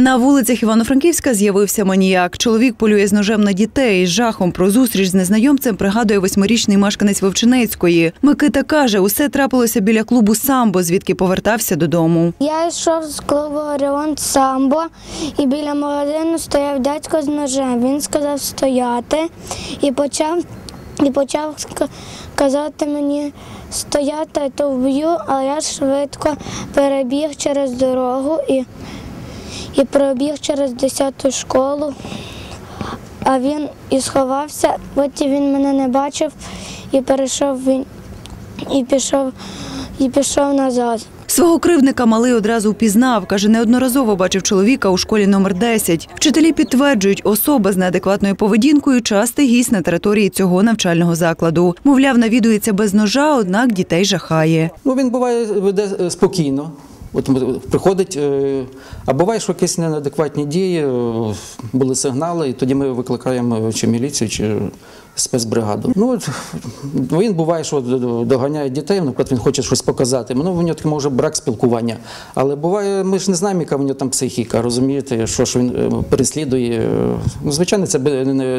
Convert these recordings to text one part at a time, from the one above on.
На вулицях Івано-Франківська з'явився маніяк. Чоловік полює з ножем на дітей. З жахом про зустріч з незнайомцем пригадує восьмирічний мешканець Вовчинецької. Микита каже, усе трапилося біля клубу самбо, звідки повертався додому. Я йшов з клубу Оріон Самбо, і біля магазину стояв дядько з ножем. Він сказав стояти і почав, і почав казати мені стояти, то вб'ю, але я швидко перебіг через дорогу і, і пробіг через 10-ту школу. А він і сховався, потім він мене не бачив і перейшов він і пішов, і пішов назад. Свого кривдника малий одразу впізнав. Каже, неодноразово бачив чоловіка у школі номер 10. Вчителі підтверджують, особа з неадекватною поведінкою частий гість на території цього навчального закладу. Мовляв, навідується без ножа, однак дітей жахає. Ну, він буває веде е, спокійно. От приходить, е, а буває, що якісь неадекватні дії, е, були сигнали, і тоді ми викликаємо чи міліцію, чи спецбригаду. Ну, от, він буває, що доганяє дітей, наприклад, він хоче щось показати. Ну, в нього такий може брак спілкування. Але буває, ми ж не знаємо, яка в нього там психіка, розумієте, що ж він е, переслідує. Ну, звичайно, це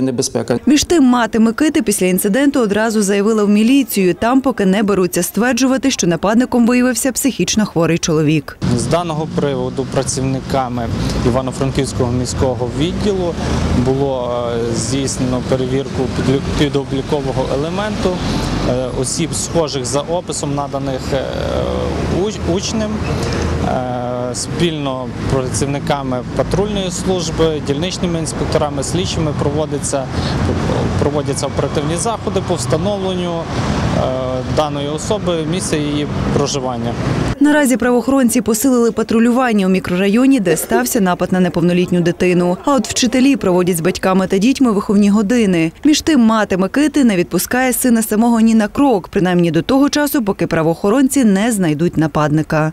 небезпека. Між тим, мати Микити після інциденту одразу заявила в міліцію. Там поки не беруться стверджувати, що нападником виявився психічно хворий чоловік. З даного приводу працівниками Івано-Франківського міського відділу було е, здійснено перевірку підлі- підоблікового елементу е, осіб, схожих за описом, наданих е, учнем. Спільно працівниками патрульної служби, дільничними інспекторами, слідчими проводиться, проводяться оперативні заходи по встановленню е, даної особи, місця її проживання. Наразі правоохоронці посилили патрулювання у мікрорайоні, де стався напад на неповнолітню дитину. А от вчителі проводять з батьками та дітьми виховні години. Між тим, мати Микити не відпускає сина самого ні на крок, принаймні до того часу, поки правоохоронці не знайдуть нападника.